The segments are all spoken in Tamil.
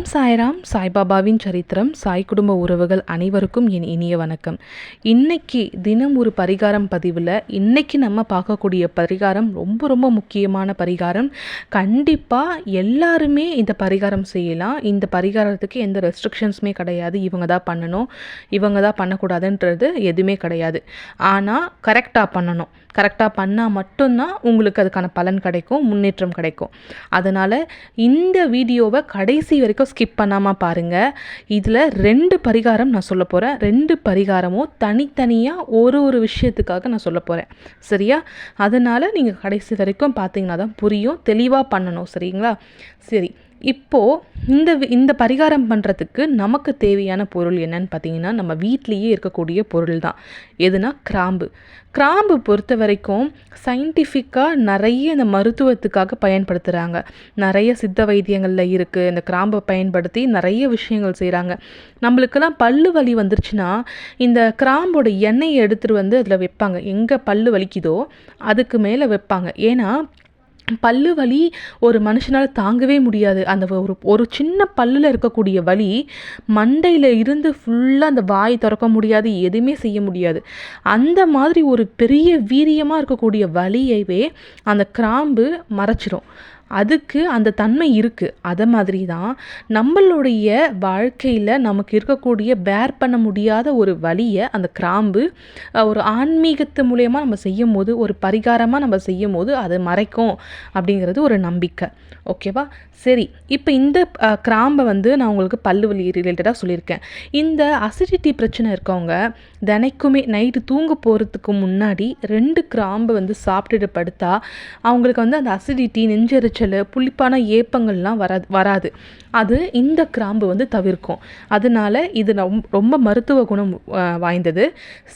ஓம் சாய்ராம் சாய்பாபாவின் சரித்திரம் சாய் குடும்ப உறவுகள் அனைவருக்கும் என் இனிய வணக்கம். இன்னைக்கு தினம் ஒரு பரிகாரம் பதிவில் இன்னைக்கு நம்ம பார்க்கக்கூடிய பரிகாரம் ரொம்ப ரொம்ப முக்கியமான பரிகாரம். கண்டிப்பாக எல்லாருமே இந்த பரிகாரம் செய்யலாம். இந்த பரிகாரத்துக்கு எந்த ரெஸ்ட்ரிக்ஷன்ஸுமே கிடையாது. இவங்க தான் பண்ணணும். இவங்க தான் பண்ணக்கூடாதுன்றது எதுவுமே கிடையாது. ஆனால் கரெக்டாக பண்ணணும். கரெக்டாக பண்ணால் மட்டும்தான் உங்களுக்கு அதுக்கான பலன் கிடைக்கும் முன்னேற்றம் கிடைக்கும். அதனால் இந்த வீடியோவை கடைசி வரைக்கும் ஸ்கிப் பண்ணாமல் பாருங்கள் இதில் ரெண்டு பரிகாரம் நான் சொல்ல போகிறேன் ரெண்டு பரிகாரமும் தனித்தனியாக ஒரு ஒரு விஷயத்துக்காக நான் சொல்ல போகிறேன் சரியா? அதனால் நீங்கள் கடைசி வரைக்கும் பார்த்தீங்கன்னா தான் புரியும் தெளிவாக பண்ணணும். சரிங்களா? சரி. இப்போது இந்த வி- இந்த பரிகாரம் பண்ணுறதுக்கு நமக்கு தேவையான பொருள் என்னன்னு பார்த்தீங்கன்னா நம்ம வீட்லேயே இருக்கக்கூடிய பொருள் தான் எதுனா கிராம்பு. கிராம்பு பொறுத்த வரைக்கும் சயின்டிஃபிக்காக நிறைய இந்த மருத்துவத்துக்காக பயன்படுத்துகிறாங்க நிறைய சித்த வைத்தியங்களில் இருக்குது இந்த கிராம்பை பயன்படுத்தி நிறைய விஷயங்கள் செய்கிறாங்க நம்மளுக்கெல்லாம் பல்லு வலி வந்துருச்சுன்னா இந்த கிராம்போட எண்ணெயை எடுத்துகிட்டு வந்து அதில் வைப்பாங்க. எங்கே பல்லு வலிக்குதோ அதுக்கு மேலே வைப்பாங்க. ஏன்னா பல்லு வலி ஒரு மனுஷனால் தாங்கவே முடியாது. அந்த ஒரு ஒரு சின்ன பல்லில் இருக்கக்கூடிய வலி மண்டையில் இருந்து ஃபுல்லாக அந்த வாய் திறக்க முடியாது எதுவுமே செய்ய முடியாது. அந்த மாதிரி ஒரு பெரிய வீரியமாக இருக்கக்கூடிய வலியவே அந்த கிராம்பு மறைச்சிரும். அதுக்கு அந்த தன்மை இருக்குது அதை மாதிரி தான் நம்மளுடைய வாழ்க்கையில் நமக்கு இருக்கக்கூடிய பேர் பண்ண முடியாத ஒரு வழியை அந்த கிராம்பு ஒரு ஆன்மீகத்து மூலயமா நம்ம செய்யும் போது ஒரு பரிகாரமாக நம்ம செய்யும் போது அது மறைக்கும் அப்படிங்கிறது ஒரு நம்பிக்கை. ஓகேவா சரி இப்போ இந்த கிராம்பை வந்து நான் உங்களுக்கு பல்லு வலி ரிலேட்டடாக சொல்லியிருக்கேன். இந்த அசிடிட்டி பிரச்சனை இருக்கவங்க தினைக்குமே நைட்டு தூங்க போகிறதுக்கு முன்னாடி ரெண்டு கிராம்பு வந்து சாப்பிட்டுட்டு படுத்தா அவங்களுக்கு வந்து அந்த அசிடிட்டி காய்ச்சல் புளிப்பான ஏப்பங்கள்லாம் வராது வராது. அது இந்த கிராம்பு வந்து தவிர்க்கும். அதனால இது ரொம்ப மருத்துவ குணம் வாய்ந்தது.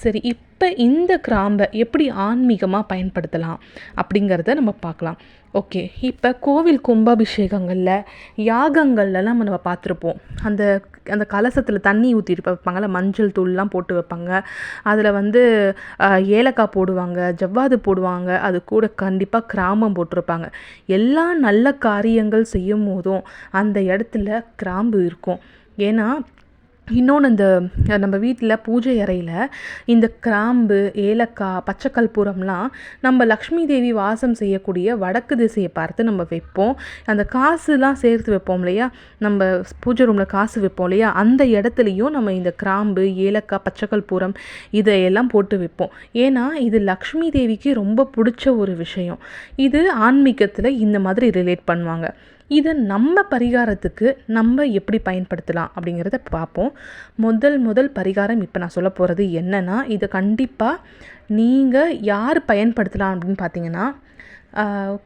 சரி இப் இப்போ இந்த கிராம்பை எப்படி ஆன்மீகமாக பயன்படுத்தலாம் அப்படிங்கிறத நம்ம பார்க்கலாம். ஓகே இப்போ கோவில் கும்பாபிஷேகங்களில் யாகங்கள்லாம் நம்ம பார்த்துருப்போம். அந்த அந்த கலசத்தில் தண்ணி ஊற்றிட்டு வைப்பாங்கல்ல மஞ்சள் தூள்லாம் போட்டு வைப்பாங்க. அதில் வந்து ஏலக்காய் போடுவாங்க ஜவ்வாது போடுவாங்க அது கூட கண்டிப்பாக கிராமம் போட்டிருப்பாங்க. எல்லா நல்ல காரியங்கள் செய்யும் போதும் அந்த இடத்துல கிராம்பு இருக்கும். ஏன்னா இன்னொன்று இந்த நம்ம வீட்டில் பூஜை அறையில் இந்த கிராம்பு ஏலக்காய் பச்சை கற்பூரம்லாம் நம்ம லக்ஷ்மி தேவி வாசம் செய்யக்கூடிய வடக்கு திசையை பார்த்து நம்ம வைப்போம். அந்த காசுலாம் சேர்த்து வைப்போம் இல்லையா? நம்ம பூஜை ரூமில் காசு வைப்போம் இல்லையா? அந்த இடத்துலையும் நம்ம இந்த கிராம்பு ஏலக்காய் பச்சை கற்பூரம் இதையெல்லாம் போட்டு வைப்போம். ஏன்னா இது லக்ஷ்மி தேவிக்கு ரொம்ப பிடிச்ச ஒரு விஷயம். இது ஆன்மீகத்தில் இந்த மாதிரி ரிலேட் பண்ணுவாங்க. இதை நம்ம பரிகாரத்துக்கு நம்ம எப்படி பயன்படுத்தலாம் அப்படிங்கிறத பார்ப்போம். முதல் முதல் பரிகாரம் இப்போ நான் சொல்ல போகிறது என்னென்னா இதை கண்டிப்பாக நீங்கள் யார் பயன்படுத்தலாம் அப்படின்னு பார்த்தீங்கன்னா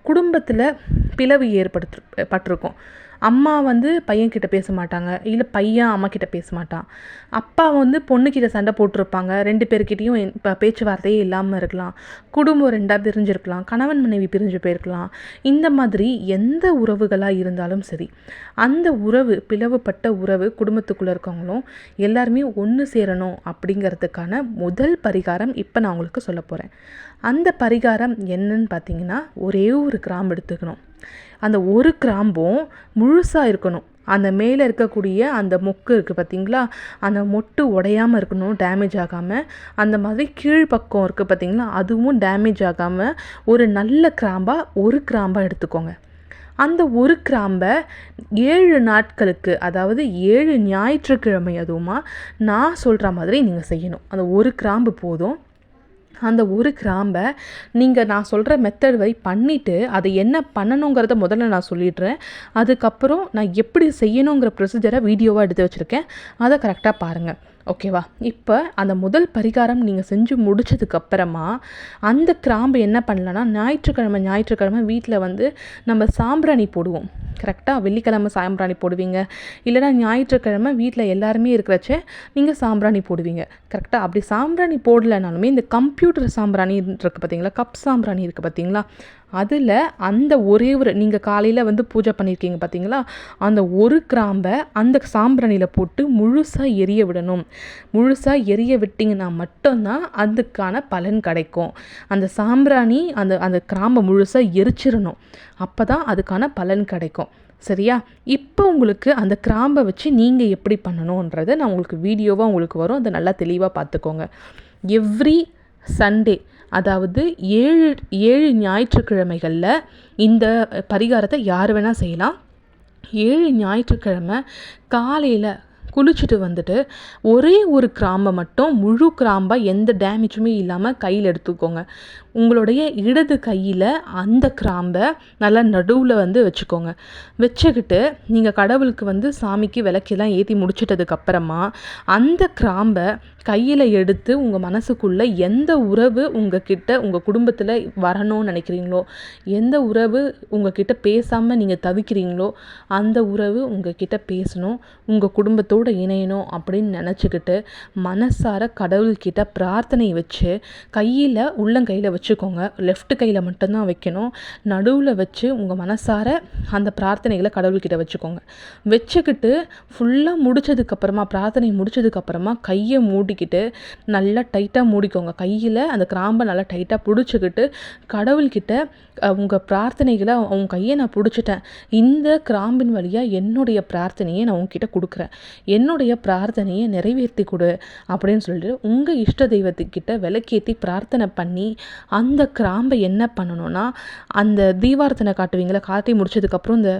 குடும்பத்தில் பிளவு ஏற்படுத்து பட்டிருக்கோம். அம்மா வந்து பையன்கிட்ட பேச மாட்டாங்க இல்லை பையன் அம்மா கிட்ட பேச மாட்டான் அப்பா வந்து பொண்ணுக்கிட்ட சண்டை போட்டிருப்பாங்க. ரெண்டு பேர்கிட்டையும் இப்போ பேச்சுவார்த்தையே இல்லாமல் இருக்கலாம். குடும்பம் ரெண்டாக பிரிஞ்சிருக்கலாம். கணவன் மனைவி பிரிஞ்சு போயிருக்கலாம். இந்த மாதிரி எந்த உறவுகளாக இருந்தாலும் சரி அந்த உறவு பிளவுபட்ட உறவு குடும்பத்துக்குள்ளே இருக்கவங்களும் எல்லாருமே ஒன்று சேரணும் அப்படிங்கிறதுக்கான முதல் பரிகாரம் இப்போ நான் உங்களுக்கு சொல்ல போகிறேன் அந்த பரிகாரம் என்னன்னு பார்த்தீங்கன்னா ஒரே ஒரு கிராம் எடுத்துக்கணும். அந்த ஒரு கிராம்பும் முழுசாக இருக்கணும். அந்த மேலே இருக்கக்கூடிய அந்த மொக்கு இருக்குது பார்த்தீங்களா அந்த மொட்டு உடையாமல் இருக்கணும் டேமேஜ் ஆகாமல் அந்த மாதிரி கீழ்ப்பக்கம் இருக்குது பார்த்தீங்களா அதுவும் டேமேஜ் ஆகாமல் ஒரு நல்ல கிராம்பாக ஒரு கிராம்பாக எடுத்துக்கோங்க. அந்த ஒரு கிராம்பை ஏழு நாட்களுக்கு அதாவது ஏழு ஞாயிற்றுக்கிழமை அதுவுமா நான் சொல்கிற மாதிரி நீங்கள் செய்யணும். அந்த ஒரு கிராம்பு போதும். அந்த ஒரு கிராம்பை நீங்கள் நான் சொல்கிற மெத்தட் வை பண்ணிவிட்டு அதை என்ன பண்ணணுங்கிறத முதல்ல நான் சொல்லிடுறேன். அதுக்கப்புறம் நான் எப்படி செய்யணுங்கிற ப்ரொசீஜரை வீடியோவாக எடுத்து வச்சுருக்கேன். அதை கரெக்டாக பாருங்கள் ஓகேவா இப்போ அந்த முதல் பரிகாரம் நீங்கள் செஞ்சு முடிச்சதுக்கு அப்புறமா அந்த கிராம்பு என்ன பண்ணலான்னா ஞாயிற்றுக்கிழமை ஞாயிற்றுக்கிழமை வீட்டில் வந்து நம்ம சாம்பிராணி போடுவோம். கரெக்டாக வெள்ளிக்கிழமை சாம்பிராணி போடுவீங்க. இல்லைன்னா ஞாயிற்றுக்கிழமை வீட்டில் எல்லாருமே இருக்கிறச்ச நீங்கள் சாம்பிராணி போடுவீங்க. கரெக்டாக அப்படி சாம்பிராணி போடலைனாலுமே இந்த கம்ப்யூட்டர் சாம்பிராணி இருக்குது பார்த்தீங்களா கப் சாம்பிராணி இருக்குது பார்த்தீங்களா அதில் அந்த ஒரே ஒரு நீங்கள் காலையில் வந்து பூஜை பண்ணியிருக்கீங்க பார்த்தீங்களா அந்த ஒரு கிராம்பை அந்த சாம்பிராணியில் போட்டு முழுசாக எரிய விடணும். முழுசாக எரிய விட்டிங்கன்னா மட்டும்தான் அதுக்கான பலன் கிடைக்கும். அந்த சாம்பிராணி அந்த அந்த கிராம்பை முழுசாக எரிச்சிடணும். அப்போ தான் அதுக்கான பலன் கிடைக்கும். சரியா? இப்போ உங்களுக்கு அந்த கிராம்பை வச்சு நீங்கள் எப்படி பண்ணணுன்றதை நான் உங்களுக்கு வீடியோவாக உங்களுக்கு வரும். அதை நல்லா தெளிவாக பார்த்துக்கோங்க எவ்ரி சண்டே அதாவது ஏழு ஏழு ஞாயிற்றுக்கிழமைகளில் இந்த பரிகாரத்தை யார் வேணால் செய்யலாம். ஏழு ஞாயிற்றுக்கிழமை காலையில் குளிச்சுட்டு வந்துட்டு ஒரே ஒரு கிராம்பை மட்டும் முழு கிராம்பாக எந்த டேமேஜுமே இல்லாமல் கையில் எடுத்துக்கோங்க. உங்களுடைய இடது கையில் அந்த கிராம்பை நல்லா நடுவில் வந்து வச்சுக்கோங்க. வச்சுக்கிட்டு நீங்கள் கடவுளுக்கு வந்து சாமிக்கு விளக்கெல்லாம் ஏற்றி முடிச்சிட்டதுக்கப்புறமா அந்த கிராம்பை கையில் எடுத்து உங்கள் மனசுக்குள்ளே எந்த உறவு உங்கள் கிட்ட உங்கள் குடும்பத்தில் வரணும்னு நினைக்கிறீங்களோ எந்த உறவு உங்கள் கிட்ட பேசாமல் நீங்கள் தவிக்கிறீங்களோ அந்த உறவு உங்கள் கிட்ட பேசணும். உங்கள் குடும்பத்தோடு இணையணும் அப்படின்னு நினச்சிக்கிட்டு மனசார கடவுள்கிட்ட பிரார்த்தனை வச்சு கையில் உள்ளங்கையில் வச்சுக்கோங்க. லெஃப்ட் கையில் மட்டும்தான் வைக்கணும். நடுவில் வச்சு உங்கள் மனசார அந்த பிரார்த்தனைகளை கடவுள்கிட்ட வச்சுக்கோங்க. வச்சுக்கிட்டு ஃபுல்லாக முடிச்சதுக்கப்புறமா பிரார்த்தனை முடிச்சதுக்கப்புறமா கையை மூடிக்கிட்டு நல்லா டைட்டாக மூடிக்கோங்க. கையில் அந்த கிராம்பை நல்லா டைட்டாக பிடிச்சிக்கிட்டு கடவுள்கிட்ட உங்கள் பிரார்த்தனைகளை உங்கள் கையை நான் பிடிச்சிட்டேன். இந்த கிராம்பின் வழியாக என்னுடைய பிரார்த்தனையை நான் உங்ககிட்ட கொடுக்குறேன். என்னுடைய பிரார்த்தனையை நிறைவேற்றி கொடு அப்படின்னு சொல்லிட்டு உங்கள் இஷ்ட தெய்வத்துக்கிட்ட விளக்கேற்றி பிரார்த்தனை பண்ணி அந்த கிராம்பை என்ன பண்ணணும்னா அந்த தீபார்த்தனை காட்டுவீங்களா காட்டி முடிச்சதுக்கப்புறம் இந்த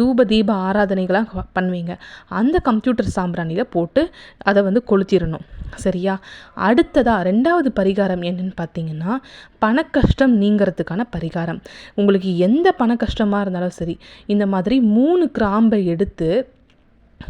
தூப தீப ஆராதனைகளாம் பண்ணுவீங்க. அந்த கம்ப்யூட்டர் சாம்பிராணியில் போட்டு அதை வந்து கொளுத்திடணும். சரியா? அடுத்ததாக ரெண்டாவது பரிகாரம் என்னன்னு பார்த்தீங்கன்னா பணக்கஷ்டம் நீங்கிறதுக்கான பரிகாரம். உங்களுக்கு எந்த பண கஷ்டமாக இருந்தாலும் சரி இந்த மாதிரி மூணு கிராம்பை எடுத்து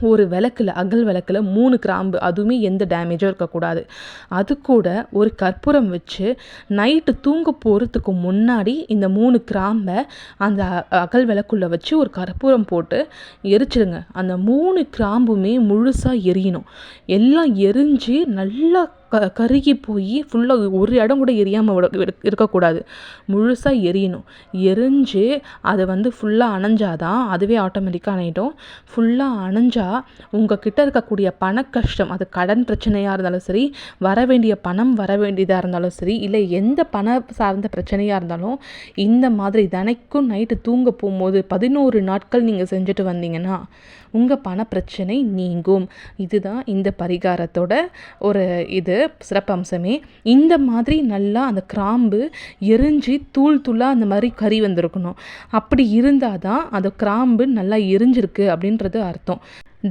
ஒரு விளக்கில் அகல் விளக்கில் மூணு கிராம்பு அதுவுமே எந்த டேமேஜும் இருக்கக்கூடாது. அது கூட ஒரு கற்பூரம் வச்சு நைட்டு தூங்க போகிறதுக்கு முன்னாடி இந்த மூணு கிராம்பை அந்த அகல் விளக்குள்ளே வச்சு ஒரு கற்பூரம் போட்டு எரிச்சிடுங்க. அந்த மூணு கிராம்புமே முழுசாக எரியணும். எல்லாம் எரிஞ்சு நல்லா க கருகி போய் ஃபுல்லாக ஒரு இடம் கூட எரியாமல் விட இருக்கக்கூடாது. முழுசாக எரியணும். எரிஞ்சு அதை வந்து ஃபுல்லாக அணைஞ்சாதான் அதுவே ஆட்டோமேட்டிக்காக அணையிடும் ஃபுல்லாக அணைஞ்சால் உங்கள் கிட்ட இருக்கக்கூடிய பண கஷ்டம் அது கடன் பிரச்சனையாக இருந்தாலும் சரி வர வேண்டிய பணம் வர வேண்டியதாக இருந்தாலும் சரி இல்லை எந்த பண சார்ந்த பிரச்சனையாக இருந்தாலும் இந்த மாதிரி தினைக்கும் நைட்டு தூங்க போகும்போது பதினோரு நாட்கள் நீங்கள் செஞ்சுட்டு வந்தீங்கன்னா உங்கள் பண பிரச்சனை நீங்கும். இதுதான் இந்த பரிகாரத்தோட ஒரு இது. சிறப்பம்சமே. இந்த மாதிரி நல்லா அந்த கிராம்பு எரிஞ்சு தூள் தூளாக அந்த மாதிரி கறி வந்திருக்கணும். அப்படி இருந்தால் தான் அந்த கிராம்பு நல்லா எரிஞ்சிருக்கு அப்படின்றது அர்த்தம்.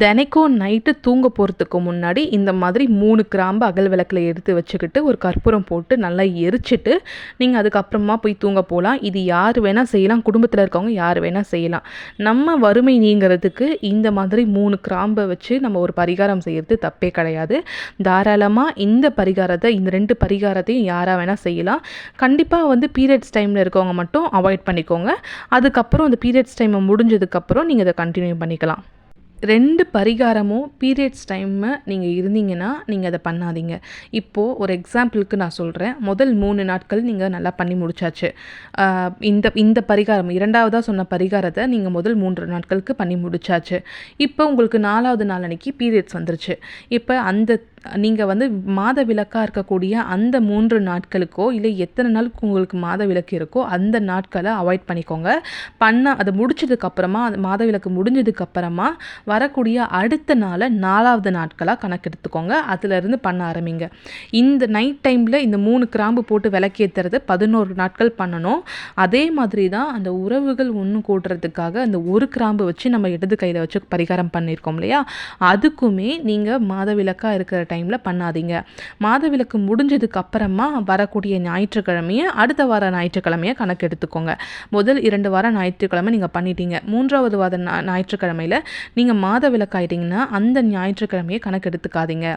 தினைக்கும் நைட்டு தூங்க போகிறதுக்கு முன்னாடி இந்த மாதிரி மூணு கிராம்பு அகல் விளக்கில் எடுத்து வச்சுக்கிட்டு ஒரு கற்பூரம் போட்டு நல்லா எரிச்சிட்டு நீங்கள் அதுக்கப்புறமா போய் தூங்க போகலாம் இது யார் வேணால் செய்யலாம். குடும்பத்தில் இருக்கவங்க யார் வேணால் செய்யலாம். நம்ம வறுமை நீங்கிறதுக்கு இந்த மாதிரி மூணு கிராம்பை வச்சு நம்ம ஒரு பரிகாரம் செய்கிறது தப்பே கிடையாது. தாராளமாக இந்த பரிகாரத்தை இந்த ரெண்டு பரிகாரத்தையும் யாராக வேணால் செய்யலாம். கண்டிப்பாக வந்து பீரியட்ஸ் டைமில் இருக்கவங்க மட்டும் அவாய்ட் பண்ணிக்கோங்க. அதுக்கப்புறம் அந்த பீரியட்ஸ் டைமை முடிஞ்சதுக்கப்புறம் நீங்கள் இதை கண்டினியூ பண்ணிக்கலாம். ரெண்டு பரிகாரமும் பீரியட்ஸ் டைமு நீங்கள் இருந்தீங்கன்னா நீங்கள் அதை பண்ணாதீங்க. இப்போது ஒரு எக்ஸாம்பிளுக்கு நான் சொல்கிறேன் முதல் மூணு நாட்கள் நீங்கள் நல்லா பண்ணி முடிச்சாச்சு. இந்த இந்த பரிகாரம் இரண்டாவதாக சொன்ன பரிகாரத்தை நீங்கள் முதல் மூன்று நாட்களுக்கு பண்ணி முடிச்சாச்சு. இப்போ உங்களுக்கு நாலாவது நாள் அன்னைக்கு பீரியட்ஸ் வந்துருச்சு. இப்போ அந்த நீங்கள் வந்து மாத விளக்காக இருக்கக்கூடிய அந்த மூன்று நாட்களுக்கோ இல்லை எத்தனை நாளுக்கு உங்களுக்கு மாத விளக்கு இருக்கோ அந்த நாட்களை அவாய்ட் பண்ணிக்கோங்க. பண்ண அதை முடிச்சதுக்கப்புறமா அந்த மாத விளக்கு முடிஞ்சதுக்கப்புறமா வரக்கூடிய அடுத்த நாளை நாலாவது நாட்களாக கணக்கெடுத்துக்கோங்க. அதிலிருந்து பண்ண ஆரம்பிங்க. இந்த நைட் டைமில் இந்த மூணு கிராம்பு போட்டு விளக்கேற்றுறது பதினோரு நாட்கள் பண்ணணும். அதே மாதிரி தான் அந்த உறவுகள் ஒன்று கூட்டுறதுக்காக அந்த ஒரு கிராம்பு வச்சு நம்ம இடது கையில் வச்சு பரிகாரம் பண்ணியிருக்கோம் இல்லையா? அதுக்குமே நீங்கள் மாத விளக்காக இருக்கிற டைமில் பண்ணாதீங்க. மாத விளக்கு முடிஞ்சதுக்கு அப்புறமா வரக்கூடிய ஞாயிற்றுக்கிழமையை அடுத்த வார ஞாயிற்றுக்கிழமையை கணக்கு எடுத்துக்கோங்க முதல் இரண்டு வாரம் ஞாயிற்றுக்கிழமை நீங்கள் பண்ணிட்டீங்க. மூன்றாவது வார ஞாயிற்றுக்கிழமையில் நீங்கள் மாத விளக்காயிட்டீங்கன்னா அந்த ஞாயிற்றுக்கிழமையை கணக்கு எடுத்துக்காதீங்க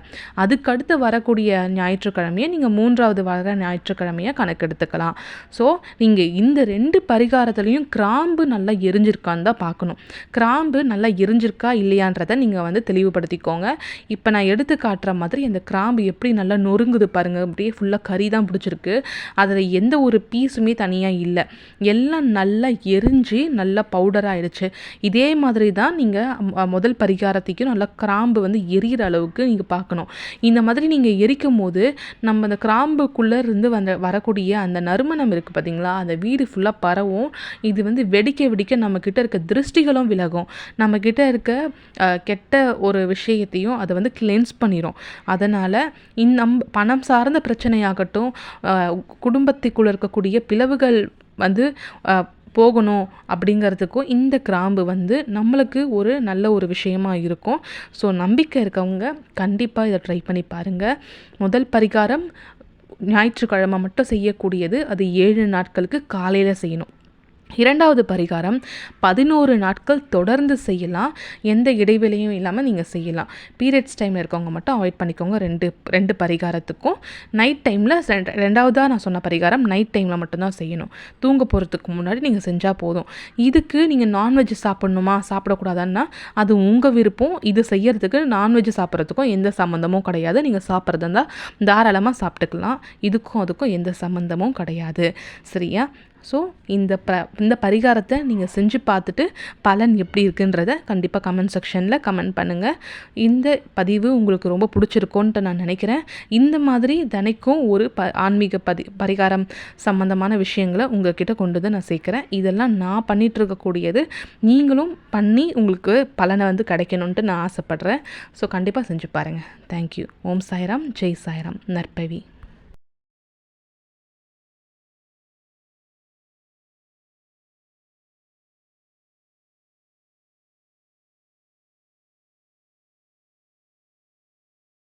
அதுக்கடுத்து வரக்கூடிய ஞாயிற்றுக்கிழமையை நீங்கள் மூன்றாவது வார ஞாயிற்றுக்கிழமையை கணக்கு எடுத்துக்கலாம் ஸோ நீங்கள் இந்த ரெண்டு பரிகாரத்துலேயும் கிராம்பு நல்லா எரிஞ்சிருக்கான்னு தான் பார்க்கணும். கிராம்பு நல்லா எரிஞ்சிருக்கா இல்லையான்றதை நீங்கள் வந்து தெளிவுபடுத்திக்கோங்க. இப்போ நான் எடுத்து காட்டுற மாதிரி அந்த கிராம்பு எப்படி நல்லா நொறுங்குது பாருங்கள் அப்படியே ஃபுல்லாக கறி தான் பிடிச்சிருக்கு. அதில் எந்த ஒரு பீஸுமே தனியாக இல்லை. எல்லாம் நல்லா எரிஞ்சு நல்லா பவுடர் ஆயிடுச்சு. இதே மாதிரி தான் நீங்கள் முதல் பரிகாரத்தைக்கும் நல்லா கிராம்பு வந்து எரியிற அளவுக்கு நீங்கள் பார்க்கணும். இந்த மாதிரி நீங்கள் எரிக்கும் போது நம்ம அந்த கிராம்புக்குள்ளே இருந்து வந்த வரக்கூடிய அந்த நறுமணம் இருக்குது பார்த்தீங்களா அந்த வீடு ஃபுல்லாக பரவும். இது வந்து வெடிக்க வெடிக்க நம்மக்கிட்ட இருக்க திருஷ்டிகளும் விலகும். நம்மக்கிட்ட இருக்க கெட்ட ஒரு விஷயத்தையும் அதை வந்து கிளென்ஸ் பண்ணிடும் அதனால் இந் நம் பணம் சார்ந்த பிரச்சனையாகட்டும் குடும்பத்துக்குள்ளே இருக்கக்கூடிய பிளவுகள் வந்து போகணும் அப்படிங்கிறதுக்கும் இந்த கிராம்பு வந்து நம்மளுக்கு ஒரு நல்ல ஒரு விஷயமா இருக்கும். ஸோ நம்பிக்கை இருக்கவங்க கண்டிப்பாக இதை ட்ரை பண்ணி பாருங்கள் முதல் பரிகாரம் ஞாயிற்றுக்கிழமை மட்டும் செய்யக்கூடியது. அது ஏழு நாட்களுக்கு காலையில் செய்யணும். இரண்டாவது பரிகாரம் பதினோரு நாட்கள் தொடர்ந்து செய்யலாம். எந்த இடைவெளியும் இல்லாமல் நீங்கள் செய்யலாம். பீரியட்ஸ் டைமில் இருக்கவங்க மட்டும் அவாய்ட் பண்ணிக்கோங்க. ரெண்டு ரெண்டு பரிகாரத்துக்கும். நைட் டைமில் ரெண்டாவதாக நான் சொன்ன பரிகாரம் நைட் டைமில் மட்டும்தான் செய்யணும். தூங்க போகிறதுக்கு முன்னாடி நீங்கள் செஞ்சால் போதும். இதுக்கு நீங்கள் நான்வெஜ் சாப்பிட்ணுமா சாப்பிடக்கூடாதுன்னா அது உங்கள் விருப்பம். இது செய்யறதுக்கு நான்வெஜ் சாப்பிட்றதுக்கும் எந்த சம்மந்தமும் கிடையாது. நீங்கள் சாப்பிட்றதா இருந்தால் தாராளமாக சாப்பிட்டுக்கலாம். இதுக்கும் அதுக்கும் எந்த சம்மந்தமும் கிடையாது. சரியா? ஸோ இந்த ப இந்த பரிகாரத்தை நீங்கள் செஞ்சு பார்த்துட்டு பலன் எப்படி இருக்குன்றத கண்டிப்பாக கமெண்ட் செக்ஷனில் கமெண்ட் பண்ணுங்கள் இந்த பதிவு உங்களுக்கு ரொம்ப பிடிச்சிருக்கோன்ட்டு நான் நினைக்கிறேன். இந்த மாதிரி தினைக்கும் ஒரு ப ஆன்மீக பதி பரிகாரம் சம்மந்தமான விஷயங்களை உங்கள்கிட்ட கொண்டு வந்து நான் சேர்க்குறேன். இதெல்லாம் நான் பண்ணிகிட்டு இருக்கக்கூடியது நீங்களும் பண்ணி உங்களுக்கு பலனை வந்து கிடைக்கணுன்ட்டு நான் ஆசைப்பட்றேன். ஸோ கண்டிப்பாக செஞ்சு பாருங்கள் தேங்க்யூ ஓம் சாய்ராம். ஜெய் சாய்ராம். நற்பவி.